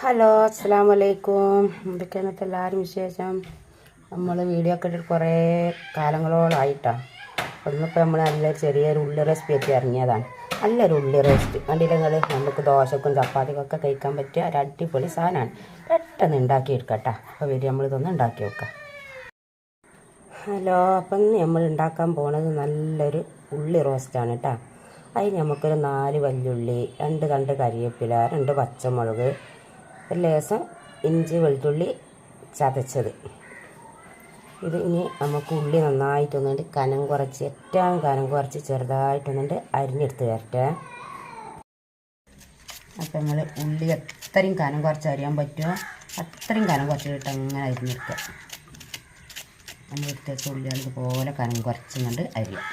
Hello അസ്സാം വലൈക്കും എന്തൊക്കെയാണത്തെ എല്ലാവരും വിശേഷം? നമ്മൾ വീഡിയോ ഒക്കെ ഇട്ടിട്ട് കുറേ കാലങ്ങളോളായിട്ടാണ് ഒന്നിപ്പോൾ നമ്മൾ നല്ല ചെറിയൊരു ഉള്ളി റെസിപ്പി ഒക്കെ ഇറങ്ങിയതാണ്. നല്ലൊരു ഉള്ളി റെസിപ്പി കണ്ടില്ലെങ്കിൽ നമുക്ക് ദോശക്കും ചപ്പാത്തിക്കൊക്കെ കഴിക്കാൻ പറ്റിയ ഒരു അടിപൊളി സാധനമാണ്. പെട്ടെന്ന് ഉണ്ടാക്കി എടുക്കട്ടോ അപ്പോൾ വരും നമ്മൾ ഇതൊന്ന് ഉണ്ടാക്കി വെക്കാം ഹലോ അപ്പം നമ്മൾ ഉണ്ടാക്കാൻ പോണത് നല്ലൊരു ഉള്ളി റോസ്റ്റാണ് കേട്ടോ അതിന് നമുക്കൊരു നാല് വല്യുള്ളി രണ്ട് രണ്ട് കരിവേപ്പില രണ്ട് പച്ചമുളക് ഒരു ലേസം ഇഞ്ചി വെളുത്തുള്ളി ചതച്ചത്. ഇത് ഇനി നമുക്ക് ഉള്ളി നന്നായിട്ടൊന്നുണ്ട്. കനം കുറച്ച് ഏറ്റവും കനം കുറച്ച് ചെറുതായിട്ടൊന്നുണ്ട്. അരിഞ്ഞെടുത്ത് വരട്ടെ. അപ്പം നമ്മൾ ഉള്ളി എത്രയും കനം കുറച്ച് അരിയാൻ പറ്റുമോ അത്രയും കനം കുറച്ചിട്ട് അങ്ങനെ അരിഞ്ഞെടുക്കുക. നമ്മൾ എടുത്തേക്ക് ഉള്ളികൾ ഇതുപോലെ കനം കുറച്ചുകൊണ്ട് അരിയാം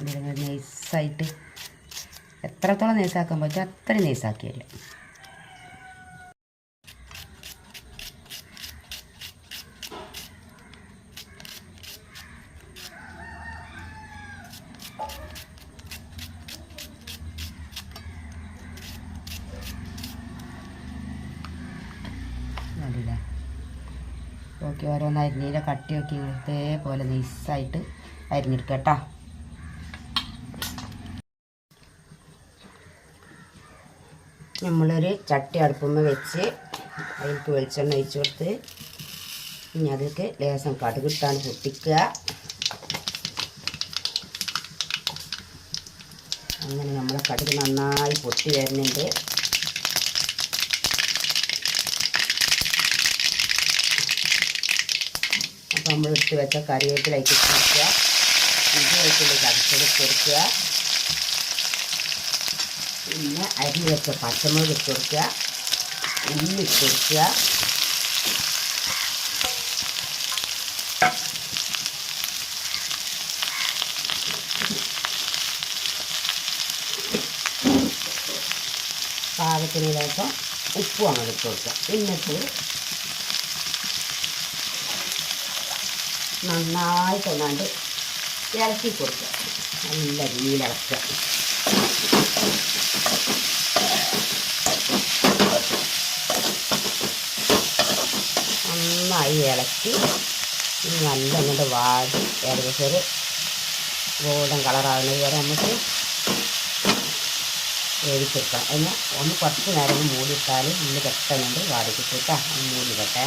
അതിൽ നൈസായിട്ട് എത്രത്തോളം നൈസാക്കാൻ പറ്റുമോ അത്രയും നെയ്സാക്കി കണ്ടില്ലേ? ഓക്കെ ഓരോന്ന് അരിഞ്ഞീരെ കട്ടി നോക്കി ഇതേപോലെ നൈസായിട്ട് അരിഞ്ഞെടുക്കുക കേട്ടോ. നമ്മളൊരു ചട്ടി അടുപ്പുമ്മ വെച്ച് അതിലേക്ക് വെളിച്ചെണ്ണ ഒഴിച്ചു കൊടുത്ത് ഇനി അതിലേക്ക് ലേസം കടുകിട്ടാണ് പൊട്ടിക്കുക. അങ്ങനെ നമ്മളെ കടുക് നന്നായി പൊട്ടി വരുന്നുണ്ട്. അപ്പോൾ നമ്മൾ ഇട്ട് വെച്ച കറിവേപ്പിലേക്ക് കൊടുക്കുക. വെച്ചിട്ട് വെച്ചുള്ള ചതച്ചെടുത്ത് കൊടുക്കുക. പിന്നെ അരി വെച്ച പച്ചമുളക് ഇട്ട് കൊടുക്കുക. ഉള്ളി ഇട്ട് കൊടുക്കുക. പാകത്തിന് ഉപ്പും അങ്ങോട്ട് ഇട്ട് കൊടുക്കുക. എന്നിട്ട് നന്നായിട്ടൊന്നാണ്ട് ഇളക്കി കൊടുക്കുക. നല്ല രീതിയിൽ ഇളക്കുക. നന്നായി ഇളക്കി നല്ല ഇങ്ങോട്ട് വാടി. ഏകദേശം ഒരു ഗോൾഡൻ കളറാകുന്നത് വരെ നമുക്ക് വേവിച്ചെടുക്കാം അതിന് ഒന്ന് കുറച്ച് നേരം മൂടിയിട്ടാൽ ഉള്ളി പെട്ടെന്നുണ്ട് വാടി കിട്ടിട്ടാ ഒന്ന് മൂടിയിട്ടെ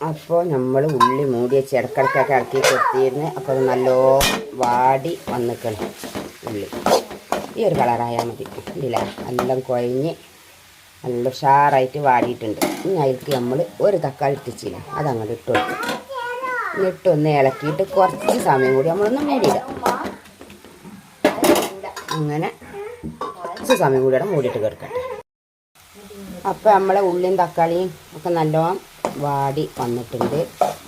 അപ്പോൾ നമ്മൾ ഉള്ളി മൂടി വെച്ച് ഇടക്കിടക്കൊക്കെ ഇറക്കി കൊടുത്തിരുന്ന് അപ്പോൾ അത് നല്ലോ വാടി വന്നിക്കണം ഉള്ളി. ഈ ഒരു കളറായാൽ മതി. ഇല്ല? എല്ലാം കുഴഞ്ഞ് നല്ല ഉഷാറായിട്ട് വാടിയിട്ടുണ്ട് ഇനി അതിലേക്ക് നമ്മൾ ഒരു തക്കാളി ഇട്ടിച്ചില്ല അതങ്ങോട്ട് ഇട്ട് കൊടുക്കും. എന്നിട്ട് ഒന്ന് ഇളക്കിയിട്ട് കുറച്ച് സമയം കൂടി നമ്മളൊന്ന് മൂടിയിടാം. അങ്ങനെ കുറച്ച് സമയം കൂടി അവിടെ മൂടിയിട്ട് കിടക്കട്ടെ. അപ്പോൾ നമ്മളെ ഉള്ളിയും തക്കാളിയും ഒക്കെ നല്ലോണം വാടി വന്നിട്ടുണ്ട്.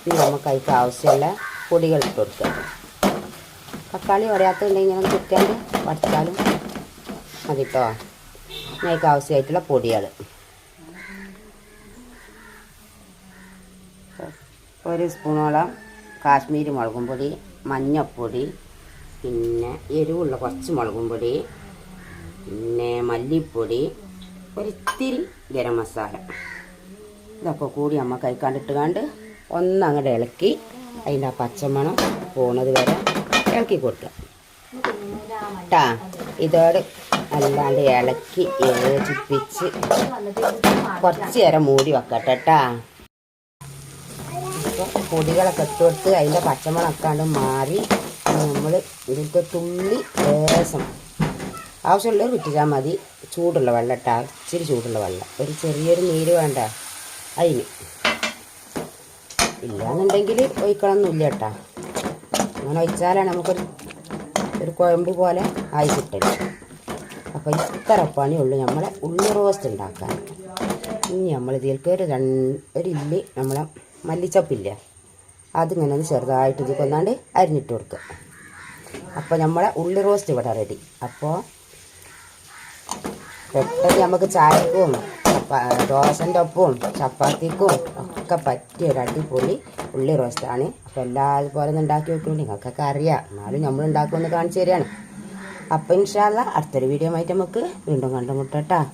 ഇനി നമുക്ക് അതിക്ക് ആവശ്യമുള്ള പൊടികൾ ഇട്ട് കൊടുക്കാം. തക്കാളി ഉടയാത്തുണ്ടെങ്കിൽ ഇങ്ങനെ ചുറ്റാണ്ട് വടിച്ചാലും മതി കേട്ടോ അതിലേക്ക് ആവശ്യമായിട്ടുള്ള പൊടികൾ ഒരു സ്പൂണോളം കാശ്മീരി മുളകും പൊടി മഞ്ഞപ്പൊടി പിന്നെ എരിവുള്ള കുറച്ച് മുളകും പൊടി പിന്നെ മല്ലിപ്പൊടി ഒരിത്തിരി ഗരം മസാല. ഇതൊക്കെ കൂടി അമ്മ കൈക്കാണ്ടിട്ട് കണ്ട് ഒന്നങ്ങോട്ട് ഇളക്കി അതിന്റെ ആ പച്ചമണം പോണത് വരെ ഇളക്കി കൊടുക്കുക. കേട്ടാ ഇതോട് അല്ലാണ്ട് ഇളക്കി യോജിപ്പിച്ച് കുറച്ച് നേരം മൂടി വെക്കട്ടെ കേട്ടാ പൊടികളൊക്കെ ഇട്ട് കൊടുത്ത് അതിന്റെ പച്ചമുളക്കാണ്ട് മാറി നമ്മൾ ഇതിന്റെ തുള്ളി ലേസം ആവശ്യമുള്ളവർ വിറ്റിച്ചാൽ മതി. ചൂടുള്ള വെള്ളം ഇട്ടാ ഇച്ചിരി ചൂടുള്ള വെള്ളം. ഒരു ചെറിയൊരു നീര് വേണ്ട. അതിന് ഇല്ലാന്നുണ്ടെങ്കിൽ ഒഴിക്കണമെന്നില്ല കേട്ടാ അങ്ങനെ ഒഴിച്ചാലാണ് നമുക്കൊരു ഒരു കുഴമ്പ് പോലെ ആയി കിട്ടൽ അപ്പോൾ ഇത്ര പണിയുള്ളൂ നമ്മളെ ഉള്ളി റോസ്റ്റ് ഉണ്ടാക്കാൻ. ഇനി നമ്മൾ ഇതിലേക്ക് ഒരു രണ്ട് ഒരു ഇല്ലി നമ്മളെ മല്ലിച്ചപ്പില്ല അതിങ്ങനെ ഒന്ന് ചെറുതായിട്ട് ഇത് കൊന്നാണ്ട് അരിഞ്ഞിട്ട് കൊടുക്കുക അപ്പോൾ നമ്മളെ ഉള്ളി റോസ്റ്റ് ഇവിടെ റെഡി അപ്പോൾ പെട്ടെന്ന് നമുക്ക് ചായക്കും ദോശന്റെ ഒപ്പവും ചപ്പാത്തിക്കും ഒക്കെ പറ്റിയ ഒരു അടിപൊളി ഉള്ളി റോസ്റ്റാണ് അപ്പോൾ എല്ലാതുപോലെ ഒന്ന് ഉണ്ടാക്കി വെക്കുന്നുണ്ട് നിങ്ങൾക്കൊക്കെ അറിയാം. എന്നാലും നമ്മൾ ഉണ്ടാക്കുമെന്ന് കാണിച്ചു തരികയാണ്. അപ്പോൾ ഇൻഷാല്ല അടുത്തൊരു വീഡിയോ ആയിട്ട് നമുക്ക് വീണ്ടും കണ്ടുമുട്ടാം